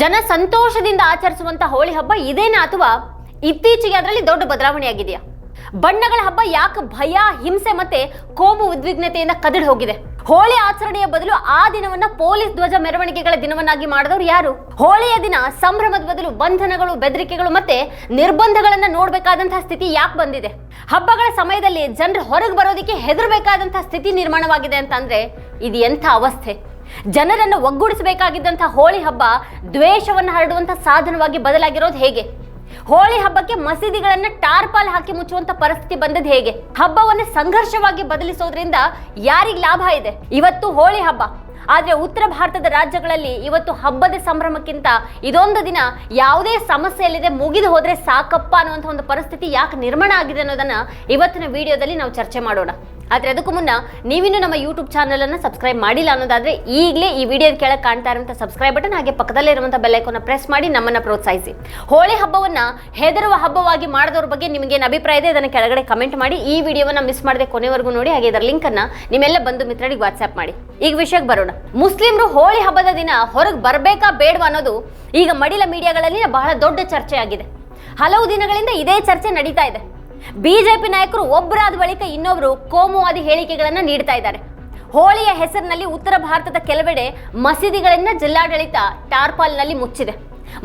ಜನ ಸಂತೋಷದಿಂದ ಆಚರಿಸುವಂತ ಹೋಳಿ ಹಬ್ಬ ಇದೇನಾ ಅಥವಾ ಇತ್ತೀಚೆಗೆ ಅದರಲ್ಲಿ ದೊಡ್ಡ ಬದಲಾವಣೆ ಆಗಿದೆಯಾ ಬಣ್ಣಗಳ ಹಬ್ಬ ಯಾಕೆ ಭಯ, ಹಿಂಸೆ ಮತ್ತೆ ಕೋಮು ಉದ್ವಿಗ್ನತೆಯಿಂದ ಕದಡಿ ಹೋಗಿದೆ? ಹೋಳಿ ಆಚರಣೆಯ ಬದಲು ಆ ದಿನವನ್ನ ಪೊಲೀಸ್ ಧ್ವಜ ಮೆರವಣಿಗೆಗಳ ದಿನವನ್ನಾಗಿ ಮಾಡಿದವರು ಯಾರು? ಹೋಳಿಯ ದಿನ ಸಂಭ್ರಮದ ಬದಲು ಬಂಧನಗಳು, ಬೆದರಿಕೆಗಳು ಮತ್ತೆ ನಿರ್ಬಂಧಗಳನ್ನ ನೋಡಬೇಕಾದಂತಹ ಸ್ಥಿತಿ ಯಾಕೆ ಬಂದಿದೆ? ಹಬ್ಬಗಳ ಸಮಯದಲ್ಲಿ ಜನರು ಹೊರಗೆ ಬರೋದಕ್ಕೆ ಹೆದರಬೇಕಾದಂತಹ ಸ್ಥಿತಿ ನಿರ್ಮಾಣವಾಗಿದೆ ಅಂತಂದ್ರೆ ಇದು ಎಂಥ ಅವಸ್ಥೆ? ಜನರನ್ನು ಒಗ್ಗೂಡಿಸಬೇಕಾಗಿದ್ದಂಥ ಹೋಳಿ ಹಬ್ಬ ದ್ವೇಷವನ್ನು ಹರಡುವಂಥ ಸಾಧನವಾಗಿ ಬದಲಾಗಿರೋದು ಹೇಗೆ? ಹೋಳಿ ಹಬ್ಬಕ್ಕೆ ಮಸೀದಿಗಳನ್ನು ಟಾರ್ಪಾಲ್ ಹಾಕಿ ಮುಚ್ಚುವಂತ ಪರಿಸ್ಥಿತಿ ಬಂದದ್ದು ಹೇಗೆ? ಹಬ್ಬವನ್ನು ಸಂಘರ್ಷವಾಗಿ ಬದಲಿಸೋದ್ರಿಂದ ಯಾರಿಗೆ ಲಾಭ ಇದೆ? ಇವತ್ತು ಹೋಳಿ ಹಬ್ಬ. ಆದರೆ ಉತ್ತರ ಭಾರತದ ರಾಜ್ಯಗಳಲ್ಲಿ ಇವತ್ತು ಹಬ್ಬದ ಸಂಭ್ರಮಕ್ಕಿಂತ ಇದೊಂದು ದಿನ ಯಾವುದೇ ಸಮಸ್ಯೆಯಲ್ಲಿದೆ ಮುಗಿದು ಹೋದರೆ ಸಾಕಪ್ಪ ಅನ್ನುವಂಥ ಒಂದು ಪರಿಸ್ಥಿತಿ ಯಾಕೆ ನಿರ್ಮಾಣ ಆಗಿದೆ ಅನ್ನೋದನ್ನ ಇವತ್ತಿನ ವಿಡಿಯೋದಲ್ಲಿ ನಾವು ಚರ್ಚೆ ಮಾಡೋಣ. ಆದ್ರೆ ಅದಕ್ಕೂ ಮುನ್ನ ನೀವಿನ್ನು ನಮ್ಮ ಯೂಟ್ಯೂಬ್ ಚಾನಲನ್ನು ಸಬ್ಸ್ಕ್ರೈಬ್ ಮಾಡಿಲ್ಲ ಅನ್ನೋದಾದ್ರೆ ಈಗಲೇ ಈ ವಿಡಿಯೋ ಕೆಳಗೆ ಕಾಣ್ತಾ ಇರುವಂತಹ ಸಬ್ಸ್ಕ್ರೈಬ್ ಬಟನ್ ಹಾಗೆ ಪಕ್ಕದಲ್ಲೇ ಇರುವಂತಹ ಬೆಲ್ ಐಕಾನ್ ಪ್ರೆಸ್ ಮಾಡಿ ನಮ್ಮನ್ನ ಪ್ರೋತ್ಸಾಹಿಸಿ. ಹೋಳಿ ಹಬ್ಬವನ್ನ ಹೆದರುವ ಹಬ್ಬವಾಗಿ ಮಾಡಿದವ್ರ ಬಗ್ಗೆ ನಿಮಗೆ ಏನು ಅಭಿಪ್ರಾಯ ಇದೆ ಅದನ್ನು ಕೆಳಗಡೆ ಕಮೆಂಟ್ ಮಾಡಿ. ಈ ವಿಡಿಯೋವನ್ನ ಮಿಸ್ ಮಾಡದೆ ಕೊನೆವರೆಗೂ ನೋಡಿ, ಹಾಗೆ ಇದರ ಲಿಂಕ್ ಅನ್ನ ನಿಮ್ಮೆಲ್ಲ ಬಂಧು ಮಿತ್ರರಿಗೆ ವಾಟ್ಸ್ಆ್ಯಪ್ ಮಾಡಿ. ಈಗ ವಿಷಯಕ್ಕೆ ಬರೋಣ. ಮುಸ್ಲಿಮರು ಹೋಳಿ ಹಬ್ಬದ ದಿನ ಹೊರಗೆ ಬರಬೇಕಾ ಬೇಡವಾ ಅನ್ನೋದು ಈಗ ಮಡಿಲ ಮೀಡಿಯಾಗಳಲ್ಲಿ ಬಹಳ ದೊಡ್ಡ ಚರ್ಚೆ ಆಗಿದೆ ಹಲವು ದಿನಗಳಿಂದ ಇದೇ ಚರ್ಚೆ ನಡೀತಾ ಇದೆ. ಬಿಜೆಪಿ ನಾಯಕರು ಒಬ್ಬರಾದ ಬಳಿಕ ಇನ್ನೊಬ್ಬರು ಕೋಮುವಾದಿ ಹೇಳಿಕೆಗಳನ್ನು ನೀಡ್ತಾ ಇದ್ದಾರೆ. ಹೋಳಿಯ ಹೆಸರಿನಲ್ಲಿ ಉತ್ತರ ಭಾರತದ ಕೆಲವೆಡೆ ಮಸೀದಿಗಳನ್ನ ಜಿಲ್ಲಾಡಳಿತ ಟಾರ್ಪಾಲ್ನಲ್ಲಿ ಮುಚ್ಚಿದೆ.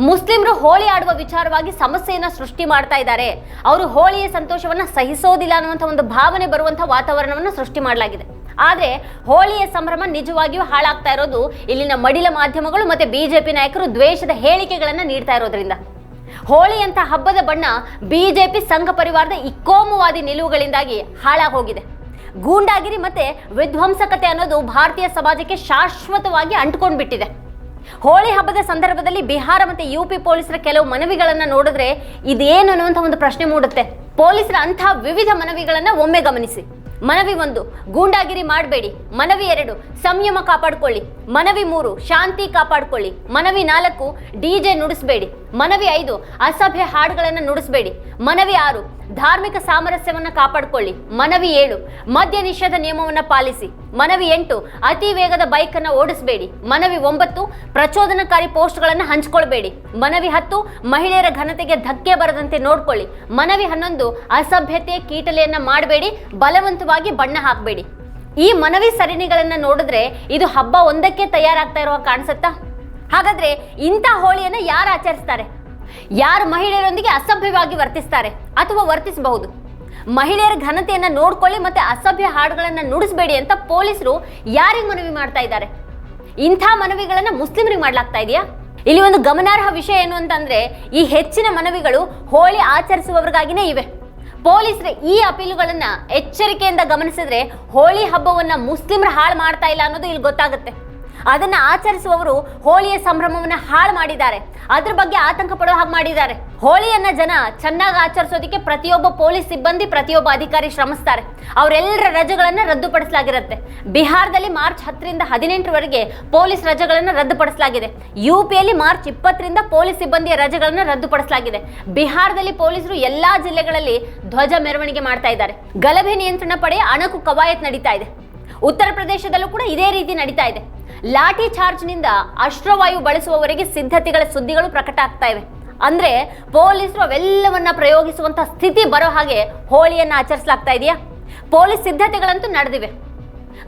ಮುಸ್ಲಿಮರು ಹೋಳಿ ಆಡುವ ವಿಚಾರವಾಗಿ ಸಮಸ್ಯೆಯನ್ನ ಸೃಷ್ಟಿ ಮಾಡ್ತಾ ಇದ್ದಾರೆ. ಅವರು ಹೋಳಿಯ ಸಂತೋಷವನ್ನ ಸಹಿಸೋದಿಲ್ಲ ಅನ್ನುವಂಥ ಒಂದು ಭಾವನೆ ಬರುವಂಥ ವಾತಾವರಣವನ್ನು ಸೃಷ್ಟಿ ಮಾಡಲಾಗಿದೆ. ಆದರೆ ಹೋಳಿಯ ಸಂಭ್ರಮ ನಿಜವಾಗಿಯೂ ಹಾಳಾಗ್ತಾ ಇರೋದು ಇಲ್ಲಿನ ಮಡಿಲ ಮಾಧ್ಯಮಗಳು ಮತ್ತೆ ಬಿಜೆಪಿ ನಾಯಕರು ದ್ವೇಷದ ಹೇಳಿಕೆಗಳನ್ನು ನೀಡ್ತಾ ಇರೋದ್ರಿಂದ. ಹೋಳಿ ಅಂತ ಹಬ್ಬದ ಬಣ್ಣ ಬಿಜೆಪಿ ಸಂಘ ಪರಿವಾರದ ಇಕ್ಕೋಮುವಾದಿ ನಿಲುವುಗಳಿಂದಾಗಿ ಹಾಳಾಗೋಗಿದೆ. ಗೂಂಡಾಗಿರಿ ಮತ್ತೆ ವಿಧ್ವಂಸಕತೆ ಅನ್ನೋದು ಭಾರತೀಯ ಸಮಾಜಕ್ಕೆ ಶಾಶ್ವತವಾಗಿ ಅಂಟ್ಕೊಂಡು ಬಿಟ್ಟಿದೆ ಹೋಳಿ ಹಬ್ಬದ ಸಂದರ್ಭದಲ್ಲಿ ಬಿಹಾರ ಮತ್ತೆ ಯು ಪಿ ಪೊಲೀಸರ ಕೆಲವು ಮನವಿಗಳನ್ನು ನೋಡಿದ್ರೆ ಇದೇನು ಅನ್ನುವಂಥ ಒಂದು ಪ್ರಶ್ನೆ ಮೂಡುತ್ತೆ. ಪೊಲೀಸರ ಅಂಥ ವಿವಿಧ ಮನವಿಗಳನ್ನು ಒಮ್ಮೆ ಗಮನಿಸಿ. ಮನವಿ ಒಂದು. ಗೂಂಡಾಗಿರಿ ಮಾಡಬೇಡಿ. ಮನವಿ ಎರಡು. ಸಂಯಮ ಕಾಪಾಡಿಕೊಳ್ಳಿ. ಮನವಿ ಮೂರು. ಶಾಂತಿ ಕಾಪಾಡಿಕೊಳ್ಳಿ. ಮನವಿ ನಾಲ್ಕು. ಡಿಜೆ ನುಡಿಸಬೇಡಿ. ಮನವಿ ಐದು. ಅಸಭ್ಯ ಹಾಡುಗಳನ್ನು ನುಡಿಸಬೇಡಿ. ಮನವಿ ಆರು. ಧಾರ್ಮಿಕ ಸಾಮರಸ್ಯವನ್ನು ಕಾಪಾಡಿಕೊಳ್ಳಿ. ಮನವಿ ಏಳು. ಮದ್ಯ ನಿಷೇಧ ನಿಯಮವನ್ನು ಪಾಲಿಸಿ. ಮನವಿ ಎಂಟು. ಅತಿ ವೇಗದ ಬೈಕ್ ಅನ್ನ ಓಡಿಸಬೇಡಿ. ಮನವಿ ಒಂಬತ್ತು. ಪ್ರಚೋದನಕಾರಿ ಪೋಸ್ಟ್ಗಳನ್ನು ಹಂಚ್ಕೊಳ್ಬೇಡಿ. ಮನವಿ ಹತ್ತು. ಮಹಿಳೆಯರ ಘನತೆಗೆ ಧಕ್ಕೆ ಬರದಂತೆ ನೋಡ್ಕೊಳ್ಳಿ. ಮನವಿ ಹನ್ನೊಂದು. ಅಸಭ್ಯತೆ, ಕೀಟಲೆಯನ್ನ ಮಾಡಬೇಡಿ. ಬಲವಂತವಾಗಿ ಬಣ್ಣ ಹಾಕಬೇಡಿ. ಈ ಮನವಿ ಸರಣಿಗಳನ್ನ ನೋಡಿದ್ರೆ ಇದು ಹಬ್ಬ ಒಂದಕ್ಕೆ ತಯಾರಾಗ್ತಾ ಇರುವ ಕಾಣಿಸುತ್ತಾ? ಹಾಗಾದ್ರೆ ಇಂಥ ಹೋಳಿಯನ್ನು ಯಾರು ಆಚರಿಸ್ತಾರೆ? ಯಾರು ಮಹಿಳೆಯರೊಂದಿಗೆ ಅಸಭ್ಯವಾಗಿ ವರ್ತಿಸ್ತಾರೆ ಅಥವಾ ವರ್ತಿಸಬಹುದು? ಮಹಿಳೆಯರ ಘನತೆಯನ್ನು ನೋಡ್ಕೊಳ್ಳಿ ಮತ್ತೆ ಅಸಭ್ಯ ಹಾಡುಗಳನ್ನು ನುಡಿಸಬೇಡಿ ಅಂತ ಪೊಲೀಸರು ಯಾರಿಗೆ ಮನವಿ ಮಾಡ್ತಾ ಇದ್ದಾರೆ? ಇಂಥ ಮನವಿಗಳನ್ನು ಮುಸ್ಲಿಮರಿಗೆ ಮಾಡ್ಲಾಗ್ತಾ ಇದೆಯಾ? ಇಲ್ಲಿ ಒಂದು ಗಮನಾರ್ಹ ವಿಷಯ ಏನು ಅಂತಂದ್ರೆ, ಈ ಹೆಚ್ಚಿನ ಮನವಿಗಳು ಹೋಳಿ ಆಚರಿಸುವವರಿಗಾಗಿನೇ ಇವೆ. ಪೊಲೀಸರ ಈ ಅಪೀಲುಗಳನ್ನ ಎಚ್ಚರಿಕೆಯಿಂದ ಗಮನಿಸಿದ್ರೆ ಹೋಳಿ ಹಬ್ಬವನ್ನ ಮುಸ್ಲಿಮರು ಹಾಳು ಮಾಡ್ತಾ ಇಲ್ಲ ಅನ್ನೋದು ಇಲ್ಲಿ ಗೊತ್ತಾಗುತ್ತೆ. ಅದನ್ನ ಆಚರಿಸುವವರು ಹೋಳಿಯ ಸಂಭ್ರಮವನ್ನ ಹಾಳು ಮಾಡಿದ್ದಾರೆ. ಅದ್ರ ಬಗ್ಗೆ ಆತಂಕ ಪಡೋ ಹಾಗೆ ಮಾಡಿದ್ದಾರೆ. ಹೋಳಿಯನ್ನ ಜನ ಚೆನ್ನಾಗಿ ಆಚರಿಸೋದಕ್ಕೆ ಪ್ರತಿಯೊಬ್ಬ ಪೊಲೀಸ್ ಸಿಬ್ಬಂದಿ, ಪ್ರತಿಯೊಬ್ಬ ಅಧಿಕಾರಿ ಶ್ರಮಿಸ್ತಾರೆ. ಅವರೆಲ್ಲರ ರಜೆಗಳನ್ನ ರದ್ದುಪಡಿಸಲಾಗಿರುತ್ತೆ. ಬಿಹಾರದಲ್ಲಿ ಮಾರ್ಚ್ ಹತ್ತರಿಂದ ಹದಿನೆಂಟರವರೆಗೆ ಪೊಲೀಸ್ ರಜೆಗಳನ್ನು ರದ್ದುಪಡಿಸಲಾಗಿದೆ. ಯು ಪಿಯಲ್ಲಿ ಮಾರ್ಚ್ ಇಪ್ಪತ್ತರಿಂದ ಪೊಲೀಸ್ ಸಿಬ್ಬಂದಿಯ ರಜೆಗಳನ್ನು ರದ್ದುಪಡಿಸಲಾಗಿದೆ. ಬಿಹಾರದಲ್ಲಿ ಪೊಲೀಸರು ಎಲ್ಲಾ ಜಿಲ್ಲೆಗಳಲ್ಲಿ ಧ್ವಜ ಮೆರವಣಿಗೆ ಮಾಡ್ತಾ ಇದ್ದಾರೆ. ಗಲಭೆ ನಿಯಂತ್ರಣ ಪಡೆ ಅಣಕು ಕವಾಯತ್ ನಡೀತಾ ಇದೆ. ಉತ್ತರ ಪ್ರದೇಶದಲ್ಲೂ ಕೂಡ ಇದೇ ರೀತಿ ನಡೀತಾ ಇದೆ. ಲಾಠಿ ಚಾರ್ಜ್ನಿಂದ ಅಶ್ರವಾಯು ಬಳಸುವವರೆಗೆ ಸಿದ್ಧತೆಗಳ ಸುದ್ದಿಗಳು ಪ್ರಕಟ ಆಗ್ತಾ ಇವೆ. ಅಂದ್ರೆ ಪೊಲೀಸರು ಅವೆಲ್ಲವನ್ನ ಪ್ರಯೋಗಿಸುವಂತ ಸ್ಥಿತಿ ಬರೋ ಹಾಗೆ ಹೋಳಿಯನ್ನ ಆಚರಿಸಲಾಗ್ತಾ ಇದೆಯಾ? ಪೊಲೀಸ್ ಸಿದ್ಧತೆಗಳಂತೂ ನಡೆದಿವೆ.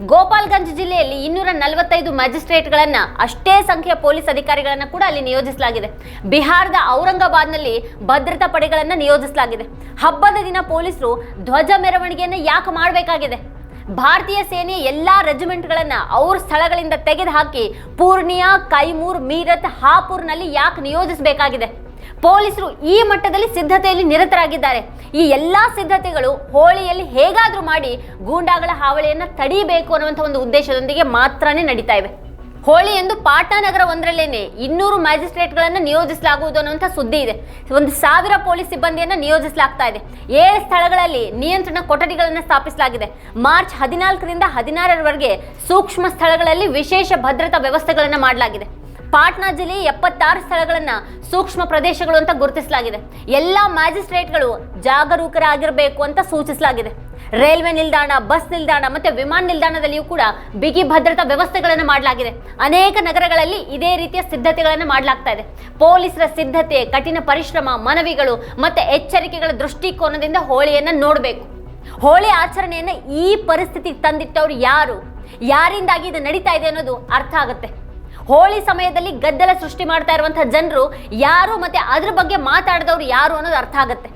ಗೋಪಾಲ್ಗಂಜ್ ಜಿಲ್ಲೆಯಲ್ಲಿ ಇನ್ನೂರ ನಲವತ್ತೈದು ಮ್ಯಾಜಿಸ್ಟ್ರೇಟ್ಗಳನ್ನ ಅಷ್ಟೇ ಸಂಖ್ಯೆಯ ಪೊಲೀಸ್ ಅಧಿಕಾರಿಗಳನ್ನ ಕೂಡ ಅಲ್ಲಿ ನಿಯೋಜಿಸಲಾಗಿದೆ. ಬಿಹಾರದ ಔರಂಗಾಬಾದ್ನಲ್ಲಿ ಭದ್ರತಾ ಪಡೆಗಳನ್ನ ನಿಯೋಜಿಸಲಾಗಿದೆ. ಹಬ್ಬದ ದಿನ ಪೊಲೀಸರು ಧ್ವಜ ಮೆರವಣಿಗೆಯನ್ನು ಯಾಕೆ ಮಾಡಬೇಕಾಗಿದೆ? ಭಾರತೀಯ ಸೇನೆ ಎಲ್ಲಾ ರೆಜಿಮೆಂಟ್ಗಳನ್ನ ಅವ್ರ ಸ್ಥಳಗಳಿಂದ ತೆಗೆದುಹಾಕಿ ಪೂರ್ಣಿಯಾ, ಕೈಮೂರ್, ಮೀರತ್, ಹಾಪುರ್ನಲ್ಲಿ ಯಾಕೆ ನಿಯೋಜಿಸಬೇಕಾಗಿದೆ? ಪೊಲೀಸರು ಈ ಮಟ್ಟದಲ್ಲಿ ಸಿದ್ಧತೆಯಲ್ಲಿ ನಿರತರಾಗಿದ್ದಾರೆ. ಈ ಎಲ್ಲಾ ಸಿದ್ಧತೆಗಳು ಹೋಳಿಯಲ್ಲಿ ಹೇಗಾದರೂ ಮಾಡಿ ಗೂಂಡಾಗಳ ಹಾವಳಿಯನ್ನು ತಡೀಬೇಕು ಅನ್ನುವಂಥ ಒಂದು ಉದ್ದೇಶದೊಂದಿಗೆ ಮಾತ್ರನೇ ನಡೀತಾ ಇವೆ. ಹೋಳಿ ಎಂದು ಪಾಟ್ನಾ ನಗರ ಒಂದರಲ್ಲೇನೆ ಇನ್ನೂರು ಮ್ಯಾಜಿಸ್ಟ್ರೇಟ್ಗಳನ್ನು ನಿಯೋಜಿಸಲಾಗುವುದು ಅನ್ನುವಂಥ ಸುದ್ದಿ ಇದೆ. ಒಂದು ಸಾವಿರ ಪೊಲೀಸ್ ಸಿಬ್ಬಂದಿಯನ್ನು ನಿಯೋಜಿಸಲಾಗ್ತಾ ಇದೆ. ಏಳು ಸ್ಥಳಗಳಲ್ಲಿ ನಿಯಂತ್ರಣ ಕೊಠಡಿಗಳನ್ನು ಸ್ಥಾಪಿಸಲಾಗಿದೆ. ಮಾರ್ಚ್ ಹದಿನಾಲ್ಕರಿಂದ ಹದಿನಾರರವರೆಗೆ ಸೂಕ್ಷ್ಮ ಸ್ಥಳಗಳಲ್ಲಿ ವಿಶೇಷ ಭದ್ರತಾ ವ್ಯವಸ್ಥೆಗಳನ್ನು ಮಾಡಲಾಗಿದೆ. ಪಾಟ್ನಾ ಜಿಲ್ಲೆಯ ಎಪ್ಪತ್ತಾರು ಸ್ಥಳಗಳನ್ನು ಸೂಕ್ಷ್ಮ ಪ್ರದೇಶಗಳು ಅಂತ ಗುರುತಿಸಲಾಗಿದೆ. ಎಲ್ಲ ಮ್ಯಾಜಿಸ್ಟ್ರೇಟ್ಗಳು ಜಾಗರೂಕರಾಗಿರಬೇಕು ಅಂತ ಸೂಚಿಸಲಾಗಿದೆ. ರೈಲ್ವೆ ನಿಲ್ದಾಣ, ಬಸ್ ನಿಲ್ದಾಣ ಮತ್ತೆ ವಿಮಾನ ನಿಲ್ದಾಣದಲ್ಲಿಯೂ ಕೂಡ ಬಿಗಿ ಭದ್ರತಾ ವ್ಯವಸ್ಥೆಗಳನ್ನು ಮಾಡಲಾಗಿದೆ. ಅನೇಕ ನಗರಗಳಲ್ಲಿ ಇದೇ ರೀತಿಯ ಸಿದ್ಧತೆಗಳನ್ನು ಮಾಡಲಾಗ್ತಾ ಇದೆ. ಪೊಲೀಸರ ಸಿದ್ಧತೆ, ಕಠಿಣ ಪರಿಶ್ರಮ, ಮನವಿಗಳು ಮತ್ತೆ ಎಚ್ಚರಿಕೆಗಳ ದೃಷ್ಟಿಕೋನದಿಂದ ಹೋಳಿಯನ್ನು ನೋಡಬೇಕು. ಹೋಳಿ ಆಚರಣೆಯನ್ನು ಈ ಪರಿಸ್ಥಿತಿ ತಂದಿಟ್ಟವ್ರು ಯಾರು? ಯಾರಿಂದಾಗಿ ಇದು ನಡೀತಾ ಇದೆ ಅನ್ನೋದು ಅರ್ಥ ಆಗುತ್ತೆ. ಹೋಳಿ ಸಮಯದಲ್ಲಿ ಗದ್ದಲ ಸೃಷ್ಟಿ ಮಾಡ್ತಾ ಇರುವಂತಹ ಜನರು ಯಾರು ಮತ್ತೆ ಅದ್ರ ಬಗ್ಗೆ ಮಾತಾಡಿದವರು ಯಾರು ಅನ್ನೋದು ಅರ್ಥ ಆಗುತ್ತೆ.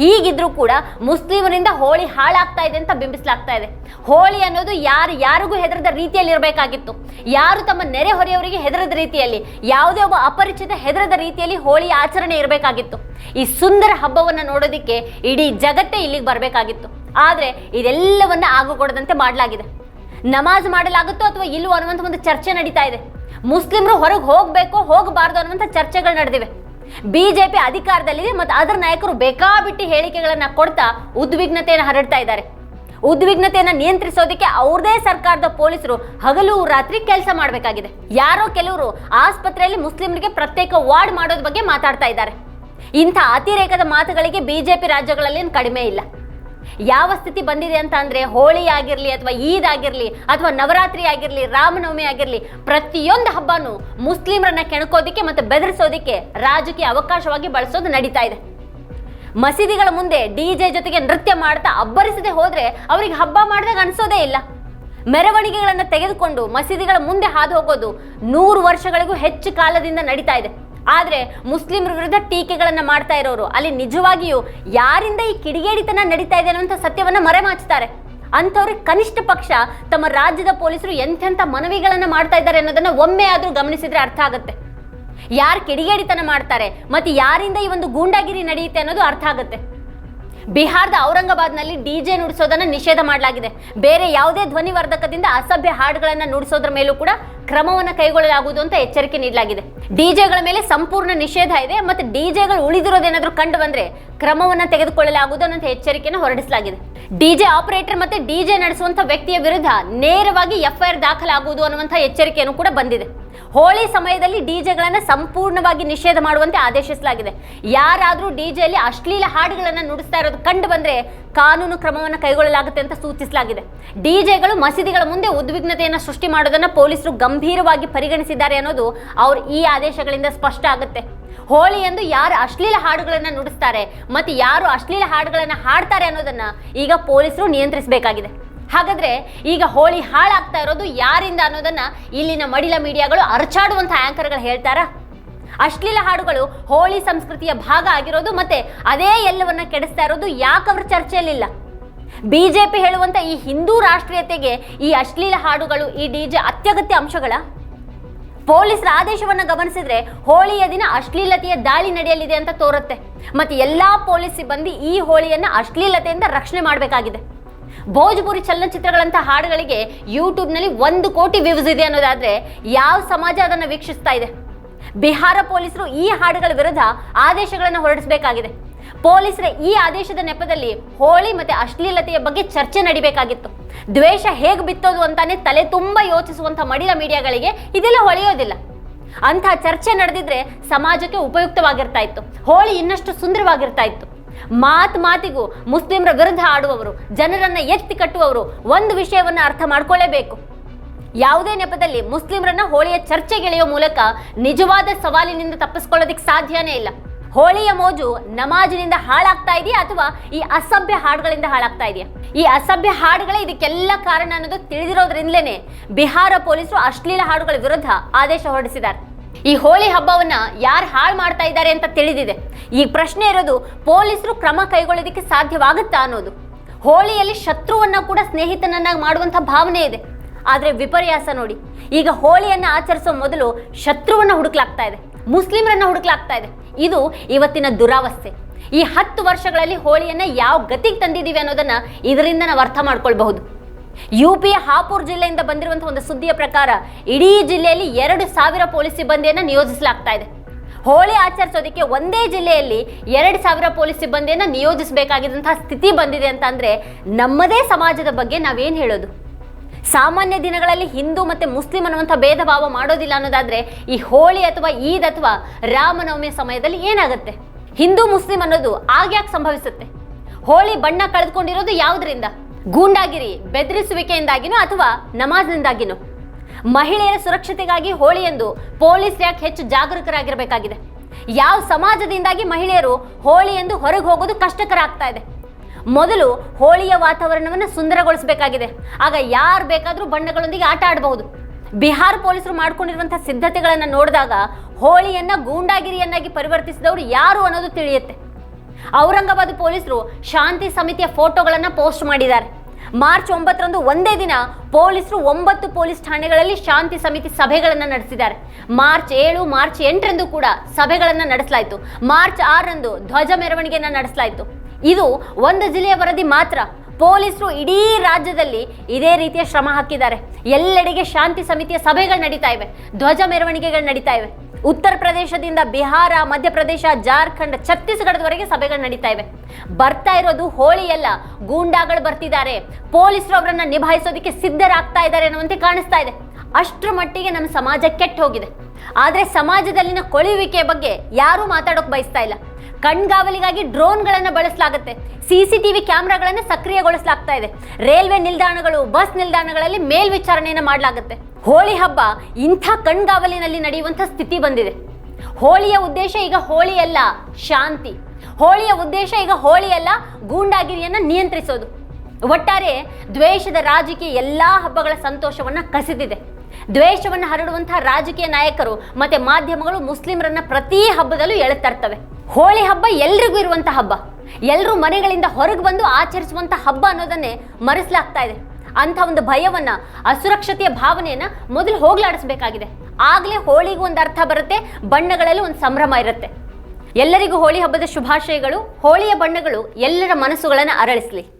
ಹೀಗಿದ್ರೂ ಕೂಡ ಮುಸ್ಲಿಮರಿಂದ ಹೋಳಿ ಹಾಳಾಗ್ತಾ ಇದೆ ಅಂತ ಬಿಂಬಿಸಲಾಗ್ತಾ ಇದೆ. ಹೋಳಿ ಅನ್ನೋದು ಯಾರು ಯಾರಿಗೂ ಹೆದರದ ರೀತಿಯಲ್ಲಿ ಇರಬೇಕಾಗಿತ್ತು. ಯಾರು ತಮ್ಮ ನೆರೆಹೊರೆಯವರಿಗೆ ಹೆದರದ ರೀತಿಯಲ್ಲಿ, ಯಾವುದೇ ಒಬ್ಬ ಅಪರಿಚಿತ ಹೆದರದ ರೀತಿಯಲ್ಲಿ ಹೋಳಿ ಆಚರಣೆ ಇರಬೇಕಾಗಿತ್ತು. ಈ ಸುಂದರ ಹಬ್ಬವನ್ನು ನೋಡೋದಿಕ್ಕೆ ಇಡೀ ಜಗತ್ತೇ ಇಲ್ಲಿಗೆ ಬರಬೇಕಾಗಿತ್ತು. ಆದರೆ ಇದೆಲ್ಲವನ್ನ ಆಗುಕೊಡದಂತೆ ಮಾಡಲಾಗಿದೆ. ನಮಾಜ್ ಮಾಡಲಾಗುತ್ತೋ ಅಥವಾ ಇಲ್ಲವೋ ಅನ್ನುವಂಥ ಒಂದು ಚರ್ಚೆ ನಡೀತಾ ಇದೆ. ಮುಸ್ಲಿಮರು ಹೊರಗೆ ಹೋಗಬೇಕು ಹೋಗಬಾರ್ದು ಅನ್ನುವಂಥ ಚರ್ಚೆಗಳು ನಡೆದಿವೆ. ಬಿಜೆಪಿ ಅಧಿಕಾರದಲ್ಲಿದೆ ಮತ್ತು ಅದರ ನಾಯಕರು ಬೇಕಾಬಿಟ್ಟಿ ಹೇಳಿಕೆಗಳನ್ನು ಕೊಡ್ತಾ ಉದ್ವಿಗ್ನತೆಯನ್ನು ಹರಡ್ತಾ ಇದ್ದಾರೆ. ಉದ್ವಿಗ್ನತೆಯನ್ನು ನಿಯಂತ್ರಿಸೋದಕ್ಕೆ ಅವ್ರದೇ ಸರ್ಕಾರದ ಪೊಲೀಸರು ಹಗಲು ರಾತ್ರಿ ಕೆಲಸ ಮಾಡಬೇಕಾಗಿದೆ. ಯಾರೋ ಕೆಲವರು ಆಸ್ಪತ್ರೆಯಲ್ಲಿ ಮುಸ್ಲಿಮರಿಗೆ ಪ್ರತ್ಯೇಕ ವಾರ್ಡ್ ಮಾಡೋದ್ರ ಬಗ್ಗೆ ಮಾತಾಡ್ತಾ ಇದ್ದಾರೆ. ಇಂಥ ಅತಿರೇಕದ ಮಾತುಗಳಿಗೆ ಬಿಜೆಪಿ ರಾಜ್ಯಗಳಲ್ಲಿ ಕಡಿಮೆ ಇಲ್ಲ. ಯಾವ ಸ್ಥಿತಿ ಬಂದಿದೆ ಅಂತ ಅಂದ್ರೆ ಹೋಳಿ ಆಗಿರ್ಲಿ ಅಥವಾ ಈದ್ ಆಗಿರ್ಲಿ ಅಥವಾ ನವರಾತ್ರಿ ಆಗಿರ್ಲಿ, ರಾಮನವಮಿ ಆಗಿರ್ಲಿ, ಪ್ರತಿಯೊಂದು ಹಬ್ಬನೂ ಮುಸ್ಲಿಮರನ್ನ ಕೆಣಕೋದಿಕ್ಕೆ ಮತ್ತೆ ಬೆದರಿಸೋದಿಕ್ಕೆ ರಾಜಕೀಯ ಅವಕಾಶವಾಗಿ ಬಳಸೋದು ನಡೀತಾ ಇದೆ. ಮಸೀದಿಗಳ ಮುಂದೆ ಡಿಜೆ ಜೊತೆಗೆ ನೃತ್ಯ ಮಾಡ್ತಾ ಅಬ್ಬರಿಸದೆ ಹೋದ್ರೆ ಅವ್ರಿಗೆ ಹಬ್ಬ ಮಾಡಿದಾಗ ಅನ್ಸೋದೇ ಇಲ್ಲ. ಮೆರವಣಿಗೆಗಳನ್ನ ತೆಗೆದುಕೊಂಡು ಮಸೀದಿಗಳ ಮುಂದೆ ಹಾದು ಹೋಗೋದು ನೂರು ವರ್ಷಗಳಿಗೂ ಹೆಚ್ಚು ಕಾಲದಿಂದ ನಡೀತಾ ಇದೆ. ಆದ್ರೆ ಮುಸ್ಲಿಮರ ವಿರುದ್ಧ ಟೀಕೆಗಳನ್ನು ಮಾಡ್ತಾ ಇರೋರು. ಅಲ್ಲಿ ನಿಜವಾಗಿಯೂ ಯಾರಿಂದ ಈ ಕಿಡಿಗೇಡಿತನ ನಡೀತಾ ಇದೆ ಅನ್ನುವಂಥ ಸತ್ಯವನ್ನು ಮರೆಮಾಚ್ತಾರೆ ಅಂಥವ್ರಿಗೆ ಕನಿಷ್ಠ ಪಕ್ಷ ತಮ್ಮ ರಾಜ್ಯದ ಪೊಲೀಸರು ಎಂಥೆಂಥ ಮನವಿಗಳನ್ನು ಮಾಡ್ತಾ ಇದ್ದಾರೆ ಅನ್ನೋದನ್ನು ಒಮ್ಮೆ ಆದರೂ ಗಮನಿಸಿದರೆ ಅರ್ಥ ಆಗುತ್ತೆ. ಯಾರು ಕಿಡಿಗೇಡಿತನ ಮಾಡ್ತಾರೆ ಮತ್ತು ಯಾರಿಂದ ಈ ಒಂದು ಗೂಂಡಾಗಿರಿ ನಡೆಯುತ್ತೆ ಅನ್ನೋದು ಅರ್ಥ ಆಗುತ್ತೆ. ಬಿಹಾರದ ಔರಂಗಾಬಾದ್ನಲ್ಲಿ ಡಿಜೆ ನುಡಿಸೋದನ್ನು ನಿಷೇಧ ಮಾಡಲಾಗಿದೆ. ಬೇರೆ ಯಾವುದೇ ಧ್ವನಿವರ್ಧಕದಿಂದ ಅಸಭ್ಯ ಹಾಡುಗಳನ್ನು ನುಡಿಸೋದ್ರ ಮೇಲೂ ಕೂಡ ಕ್ರಮವನ್ನು ಕೈಗೊಳ್ಳಲಾಗುವುದು ಅಂತ ಎಚ್ಚರಿಕೆ ನೀಡಲಾಗಿದೆ. ಡಿಜೆಗಳ ಮೇಲೆ ಸಂಪೂರ್ಣ ನಿಷೇಧ ಇದೆ ಮತ್ತೆ ಡಿಜೆಗಳು ಉಳಿದಿರೋದೇನಾದರೂ ಕಂಡು ಬಂದರೆ ಕ್ರಮವನ್ನ ತೆಗೆದುಕೊಳ್ಳಲಾಗುವುದು ಅನ್ನೋ ಎಚ್ಚರಿಕೆಯನ್ನು ಹೊರಡಿಸಲಾಗಿದೆ. ಡಿಜೆ ಆಪರೇಟರ್ ಮತ್ತೆ ಡಿಜೆ ನಡೆಸುವಂಥ ವ್ಯಕ್ತಿಯ ವಿರುದ್ಧ ನೇರವಾಗಿ ಎಫ್ಐಆರ್ ದಾಖಲಾಗುವುದು ಅನ್ನುವಂಥ ಎಚ್ಚರಿಕೆಯನ್ನು ಕೂಡ ಬಂದಿದೆ. ಹೋಳಿ ಸಮಯದಲ್ಲಿ ಡಿಜೆಗಳನ್ನ ಸಂಪೂರ್ಣವಾಗಿ ನಿಷೇಧ ಮಾಡುವಂತೆ ಆದೇಶಿಸಲಾಗಿದೆ. ಯಾರಾದರೂ ಡಿಜೆಯಲ್ಲಿ ಅಶ್ಲೀಲ ಹಾಡುಗಳನ್ನು ನುಡಿಸ್ತಾ ಇರೋದು ಕಂಡು ಬಂದರೆ ಕಾನೂನು ಕ್ರಮವನ್ನು ಕೈಗೊಳ್ಳಲಾಗುತ್ತೆ ಅಂತ ಸೂಚಿಸಲಾಗಿದೆ. ಡಿಜೆಗಳು ಮಸೀದಿಗಳ ಮುಂದೆ ಉದ್ವಿಗ್ನತೆಯನ್ನು ಸೃಷ್ಟಿ ಮಾಡೋದನ್ನ ಪೊಲೀಸರು ಗಂಭೀರವಾಗಿ ಪರಿಗಣಿಸಿದ್ದಾರೆ ಅನ್ನೋದು ಅವ್ರ ಈ ಆದೇಶಗಳಿಂದ ಸ್ಪಷ್ಟ ಆಗುತ್ತೆ. ಹೋಳಿ ಎಂದು ಯಾರು ಅಶ್ಲೀಲ ಹಾಡುಗಳನ್ನು ನುಡಿಸ್ತಾರೆ ಮತ್ತು ಯಾರು ಅಶ್ಲೀಲ ಹಾಡುಗಳನ್ನು ಹಾಡ್ತಾರೆ ಅನ್ನೋದನ್ನ ಈಗ ಪೊಲೀಸರು ನಿಯಂತ್ರಿಸಬೇಕಾಗಿದೆ. ಹಾಗಾದ್ರೆ ಈಗ ಹೋಳಿ ಹಾಳಾಗ್ತಾ ಇರೋದು ಯಾರಿಂದ ಅನ್ನೋದನ್ನ ಇಲ್ಲಿನ ಮಡಿಲ ಮೀಡಿಯಾಗಳು ಅರಚಾಡುವಂಥ ಆಂಕರ್ಗಳು ಹೇಳ್ತಾರಾ? ಅಶ್ಲೀಲ ಹಾಡುಗಳು ಹೋಳಿ ಸಂಸ್ಕೃತಿಯ ಭಾಗ ಆಗಿರೋದು ಮತ್ತೆ ಅದೇ ಎಲ್ಲವನ್ನ ಕೆಡಿಸ್ತಾ ಇರೋದು ಯಾಕವ್ರ ಚರ್ಚೆಯಲ್ಲಿಲ್ಲ? ಬಿಜೆಪಿ ಹೇಳುವಂತ ಈ ಹಿಂದೂ ರಾಷ್ಟ್ರೀಯತೆಗೆ ಈ ಅಶ್ಲೀಲ ಹಾಡುಗಳು ಈ ಡಿಜೆ ಅತ್ಯಗತ್ಯ ಅಂಶಗಳ? ಪೊಲೀಸರ ಆದೇಶವನ್ನು ಗಮನಿಸಿದ್ರೆ ಹೋಳಿಯ ದಿನ ಅಶ್ಲೀಲತೆಯ ದಾಳಿ ನಡೆಯಲಿದೆ ಅಂತ ತೋರುತ್ತೆ. ಮತ್ತೆ ಎಲ್ಲಾ ಪೊಲೀಸ್ ಸಿಬ್ಬಂದಿ ಈ ಹೋಳಿಯನ್ನು ಅಶ್ಲೀಲತೆಯಿಂದ ರಕ್ಷಣೆ ಮಾಡಬೇಕಾಗಿದೆ. ಭೋಜ್ಪುರಿ ಚಲನಚಿತ್ರಗಳಂತಹ ಹಾಡುಗಳಿಗೆ ಯೂಟ್ಯೂಬ್ನಲ್ಲಿ ಒಂದು ಕೋಟಿ ವ್ಯೂಸ್ ಇದೆ ಅನ್ನೋದಾದರೆ ಯಾವ ಸಮಾಜ ಅದನ್ನು ವೀಕ್ಷಿಸ್ತಾ ಇದೆ? ಬಿಹಾರ ಪೊಲೀಸರು ಈ ಹಾಡುಗಳ ವಿರುದ್ಧ ಆದೇಶಗಳನ್ನು ಹೊರಡಿಸಬೇಕಾಗಿದೆ. ಪೊಲೀಸರ ಈ ಆದೇಶದ ನೆಪದಲ್ಲಿ ಹೋಳಿ ಮತ್ತೆ ಅಶ್ಲೀಲತೆಯ ಬಗ್ಗೆ ಚರ್ಚೆ ನಡಿಬೇಕಾಗಿತ್ತು. ದ್ವೇಷ ಹೇಗೆ ಬಿತ್ತೋದು ಅಂತಾನೆ ತಲೆ ತುಂಬಾ ಯೋಚಿಸುವಂತ ಮಡಿಲ ಮೀಡಿಯಾಗಳಿಗೆ ಇದೆಲ್ಲ ಹೊಳೆಯೋದಿಲ್ಲ. ಅಂತಹ ಚರ್ಚೆ ನಡೆದಿದ್ರೆ ಸಮಾಜಕ್ಕೆ ಉಪಯುಕ್ತವಾಗಿರ್ತಾ ಇತ್ತು ಹೋಳಿ ಇನ್ನಷ್ಟು ಸುಂದರವಾಗಿರ್ತಾ ಇತ್ತು ಮಾತ್ ಮಾತಿಗೂ ಮುಸ್ಲಿಮರ ವಿರುದ್ಧ ಆಡುವವರು, ಜನರನ್ನ ಎತ್ತಿ ಕಟ್ಟುವವರು ಒಂದು ವಿಷಯವನ್ನ ಅರ್ಥ ಮಾಡ್ಕೊಳ್ಳೇಬೇಕು. ಯಾವುದೇ ನೆಪದಲ್ಲಿ ಮುಸ್ಲಿಮರನ್ನ ಹೋಳಿಯ ಚರ್ಚೆಗೆಳೆಯುವ ಮೂಲಕ ನಿಜವಾದ ಸವಾಲಿನಿಂದ ತಪ್ಪಿಸ್ಕೊಳ್ಳೋದಕ್ಕೆ ಸಾಧ್ಯನೇ ಇಲ್ಲ. ಹೋಳಿಯ ಮೋಜು ನಮಾಜಿನಿಂದ ಹಾಳಾಗ್ತಾ ಇದೆಯಾ ಅಥವಾ ಈ ಅಸಭ್ಯ ಹಾಡುಗಳಿಂದ ಹಾಳಾಗ್ತಾ ಇದೆಯಾ? ಈ ಅಸಭ್ಯ ಹಾಡುಗಳೇ ಇದಕ್ಕೆಲ್ಲ ಕಾರಣ ಅನ್ನೋದು ತಿಳಿದಿರೋದ್ರಿಂದಲೇ ಬಿಹಾರ ಪೊಲೀಸರು ಅಶ್ಲೀಲ ಹಾಡುಗಳ ವಿರುದ್ಧ ಆದೇಶ ಹೊರಡಿಸಿದ್ದಾರೆ. ಈ ಹೋಳಿ ಹಬ್ಬವನ್ನ ಯಾರು ಹಾಳು ಮಾಡ್ತಾ ಇದ್ದಾರೆ ಅಂತ ತಿಳಿದಿದೆ. ಈ ಪ್ರಶ್ನೆ ಇರೋದು ಪೊಲೀಸರು ಕ್ರಮ ಕೈಗೊಳ್ಳೋದಕ್ಕೆ ಸಾಧ್ಯವಾಗುತ್ತಾ ಅನ್ನೋದು. ಹೋಳಿಯಲ್ಲಿ ಶತ್ರುವನ್ನ ಕೂಡ ಸ್ನೇಹಿತನನ್ನಾಗಿ ಮಾಡುವಂಥ ಭಾವನೆ ಇದೆ. ಆದರೆ ವಿಪರ್ಯಾಸ ನೋಡಿ, ಈಗ ಹೋಳಿಯನ್ನ ಆಚರಿಸೋ ಮೊದಲು ಶತ್ರುವನ್ನ ಹುಡುಕ್ಲಾಗ್ತಾ ಇದೆ, ಮುಸ್ಲಿಮರನ್ನ ಹುಡುಕ್ಲಾಗ್ತಾ ಇದೆ. ಇದು ಇವತ್ತಿನ ದುರಾವಸ್ಥೆ. ಈ ಹತ್ತು ವರ್ಷಗಳಲ್ಲಿ ಹೋಳಿಯನ್ನು ಯಾವ ಗತಿಗೆ ತಂದಿದ್ದೀವಿ ಅನ್ನೋದನ್ನು ಇದರಿಂದ ನಾವು ಅರ್ಥ ಮಾಡ್ಕೊಳ್ಬಹುದು. ಯು ಪಿಯ ಹಾಪುರ್ ಜಿಲ್ಲೆಯಿಂದ ಬಂದಿರುವಂಥ ಒಂದು ಸುದ್ದಿಯ ಪ್ರಕಾರ ಇಡೀ ಜಿಲ್ಲೆಯಲ್ಲಿ ಎರಡು ಸಾವಿರ ಪೊಲೀಸ್ ಸಿಬ್ಬಂದಿಯನ್ನು ನಿಯೋಜಿಸಲಾಗ್ತಾ ಇದೆ. ಹೋಳಿ ಆಚರಿಸೋದಕ್ಕೆ ಒಂದೇ ಜಿಲ್ಲೆಯಲ್ಲಿ ಎರಡು ಸಾವಿರ ಪೊಲೀಸ್ ಸಿಬ್ಬಂದಿಯನ್ನು ನಿಯೋಜಿಸಬೇಕಾಗಿದ್ದಂತಹ ಸ್ಥಿತಿ ಬಂದಿದೆ ಅಂತಂದರೆ ನಮ್ಮದೇ ಸಮಾಜದ ಬಗ್ಗೆ ನಾವೇನು ಹೇಳೋದು? ಸಾಮಾನ್ಯ ದಿನಗಳಲ್ಲಿ ಹಿಂದೂ ಮತ್ತೆ ಮುಸ್ಲಿಂ ಅನ್ನುವಂಥ ಭೇದ ಭಾವ ಮಾಡೋದಿಲ್ಲ ಅನ್ನೋದಾದ್ರೆ ಈ ಹೋಳಿ ಅಥವಾ ಈದ್ ಅಥವಾ ರಾಮನವಮಿ ಸಮಯದಲ್ಲಿ ಏನಾಗುತ್ತೆ? ಹಿಂದೂ ಮುಸ್ಲಿಂ ಅನ್ನೋದು ಆಗ್ಯಾಕೆ ಸಂಭವಿಸುತ್ತೆ? ಹೋಳಿ ಬಣ್ಣ ಕಳೆದುಕೊಂಡಿರೋದು ಯಾವುದರಿಂದ? ಗೂಂಡಾಗಿರಿ, ಬೆದರಿಸುವಿಕೆಯಿಂದಾಗಿನೋ ಅಥವಾ ನಮಾಜ್ನಿಂದಾಗಿನೋ? ಮಹಿಳೆಯರ ಸುರಕ್ಷತೆಗಾಗಿ ಹೋಳಿ ಎಂದು ಪೊಲೀಸ್ ಯಾಕೆ ಹೆಚ್ಚು ಜಾಗರೂಕರಾಗಿರಬೇಕಾಗಿದೆ? ಯಾವ ಸಮಾಜದಿಂದಾಗಿ ಮಹಿಳೆಯರು ಹೋಳಿ ಎಂದು ಹೊರಗೆ ಹೋಗೋದು ಕಷ್ಟಕರ ಆಗ್ತಾ ಇದೆ? ಮೊದಲು ಹೋಳಿಯ ವಾತಾವರಣವನ್ನು ಸುಂದರಗೊಳಿಸಬೇಕಾಗಿದೆ. ಆಗ ಯಾರು ಬೇಕಾದರೂ ಬಣ್ಣಗಳೊಂದಿಗೆ ಆಟ ಆಡಬಹುದು. ಬಿಹಾರ್ ಪೊಲೀಸರು ಮಾಡಿಕೊಂಡಿರುವಂತಹ ಸಿದ್ಧತೆಗಳನ್ನು ನೋಡಿದಾಗ ಹೋಳಿಯನ್ನ ಗೂಂಡಾಗಿರಿಯನ್ನಾಗಿ ಪರಿವರ್ತಿಸಿದವರು ಯಾರು ಅನ್ನೋದು ತಿಳಿಯುತ್ತೆ. ಔರಂಗಾಬಾದ್ ಪೊಲೀಸರು ಶಾಂತಿ ಸಮಿತಿಯ ಫೋಟೋಗಳನ್ನು ಪೋಸ್ಟ್ ಮಾಡಿದ್ದಾರೆ. ಮಾರ್ಚ್ ಒಂಬತ್ತರಂದು ಒಂದೇ ದಿನ ಪೊಲೀಸರು ಒಂಬತ್ತು ಪೊಲೀಸ್ ಠಾಣೆಗಳಲ್ಲಿ ಶಾಂತಿ ಸಮಿತಿ ಸಭೆಗಳನ್ನು ನಡೆಸಿದ್ದಾರೆ. ಮಾರ್ಚ್ ಏಳು, ಮಾರ್ಚ್ ಎಂಟರಂದು ಕೂಡ ಸಭೆಗಳನ್ನು ನಡೆಸಲಾಯಿತು. ಮಾರ್ಚ್ ಆರರಂದು ಧ್ವಜ ಮೆರವಣಿಗೆಯನ್ನು ನಡೆಸಲಾಯಿತು. ಇದು ಒಂದು ಜಿಲ್ಲೆಯ ವರದಿ ಮಾತ್ರ. ಪೊಲೀಸರು ಇಡೀ ರಾಜ್ಯದಲ್ಲಿ ಇದೇ ರೀತಿಯ ಶ್ರಮ ಹಾಕಿದ್ದಾರೆ. ಎಲ್ಲೆಡೆಗೆ ಶಾಂತಿ ಸಮಿತಿಯ ಸಭೆಗಳು ನಡೀತಾ ಇವೆ. ಧ್ವಜ ಮೆರವಣಿಗೆಗಳು ನಡೀತಾ ಇವೆ. ಉತ್ತರ ಪ್ರದೇಶದಿಂದ ಬಿಹಾರ, ಮಧ್ಯಪ್ರದೇಶ, ಜಾರ್ಖಂಡ್, ಛತ್ತೀಸ್ಗಢದವರೆಗೆ ಸಭೆಗಳು ನಡೀತಾ ಇವೆ. ಬರ್ತಾ ಇರೋದು ಹೋಳಿ ಅಲ್ಲ ಗೂಂಡಾಗಳು ಬರ್ತಿದ್ದಾರೆ. ಪೊಲೀಸರು ಅವರನ್ನ ನಿಭಾಯಿಸೋದಕ್ಕೆ ಸಿದ್ಧರಾಗ್ತಾ ಇದ್ದಾರೆ ಅನ್ನುವಂತೆ ಕಾಣಿಸ್ತಾ ಇದೆ. ಅಷ್ಟರ ಮಟ್ಟಿಗೆ ನಮ್ಮ ಸಮಾಜ ಕೆಟ್ಟ ಹೋಗಿದೆ ಆದರೆ ಸಮಾಜದಲ್ಲಿನ ಕೊಳೆಯುವಿಕೆಯ ಬಗ್ಗೆ ಯಾರೂ ಮಾತಾಡೋಕೆ ಬಯಸ್ತಾ ಇಲ್ಲ. ಕಣ್ಗಾವಲಿಗಾಗಿ ಡ್ರೋನ್ಗಳನ್ನು ಬಳಸಲಾಗುತ್ತೆ. ಸಿಸಿಟಿವಿ ಕ್ಯಾಮ್ರಾಗಳನ್ನು ಸಕ್ರಿಯಗೊಳಿಸಲಾಗ್ತಾ ಇದೆ. ರೈಲ್ವೆ ನಿಲ್ದಾಣಗಳು, ಬಸ್ ನಿಲ್ದಾಣಗಳಲ್ಲಿ ಮೇಲ್ವಿಚಾರಣೆಯನ್ನು ಮಾಡಲಾಗುತ್ತೆ. ಹೋಳಿ ಹಬ್ಬ ಇಂಥ ಕಣ್ಗಾವಲಿನಲ್ಲಿ ನಡೆಯುವಂಥ ಸ್ಥಿತಿ ಬಂದಿದೆ. ಹೋಳಿಯ ಉದ್ದೇಶ ಈಗ ಹೋಳಿಯಲ್ಲ, ಶಾಂತಿ. ಹೋಳಿಯ ಉದ್ದೇಶ ಈಗ ಹೋಳಿಯಲ್ಲ, ಗೂಂಡಾಗಿರಿಯನ್ನು ನಿಯಂತ್ರಿಸೋದು. ಒಟ್ಟಾರೆ ದ್ವೇಷದ ರಾಜಕೀಯ ಎಲ್ಲ ಹಬ್ಬಗಳ ಸಂತೋಷವನ್ನ ಕಸಿದಿದೆ. ದ್ವೇಷವನ್ನು ಹರಡುವಂತಹ ರಾಜಕೀಯ ನಾಯಕರು ಮತ್ತೆ ಮಾಧ್ಯಮಗಳು ಮುಸ್ಲಿಮರನ್ನ ಪ್ರತಿ ಹಬ್ಬದಲ್ಲೂ ಎಳೆತರ್ತವೆ ಹೋಳಿ ಹಬ್ಬ ಎಲ್ರಿಗೂ ಇರುವಂತ ಹಬ್ಬ. ಎಲ್ಲರೂ ಮನೆಗಳಿಂದ ಹೊರಗೆ ಬಂದು ಆಚರಿಸುವಂಥ ಹಬ್ಬ ಅನ್ನೋದನ್ನೇ ಮರೆಸಲಾಗ್ತಾ ಇದೆ. ಅಂತ ಒಂದು ಭಯವನ್ನ, ಅಸುರಕ್ಷತೆಯ ಭಾವನೆಯನ್ನ ಮೊದಲು ಹೋಗ್ಲಾಡಿಸ್ಬೇಕಾಗಿದೆ. ಆಗ್ಲೇ ಹೋಳಿಗೂ ಒಂದು ಅರ್ಥ ಬರುತ್ತೆ, ಬಣ್ಣಗಳಲ್ಲಿ ಒಂದು ಸಂಭ್ರಮ ಇರುತ್ತೆ. ಎಲ್ಲರಿಗೂ ಹೋಳಿ ಹಬ್ಬದ ಶುಭಾಶಯಗಳು, ಹೋಳಿಯ ಬಣ್ಣಗಳು ಎಲ್ಲರ ಮನಸ್ಸುಗಳನ್ನು ಅರಳಿಸಲಿ.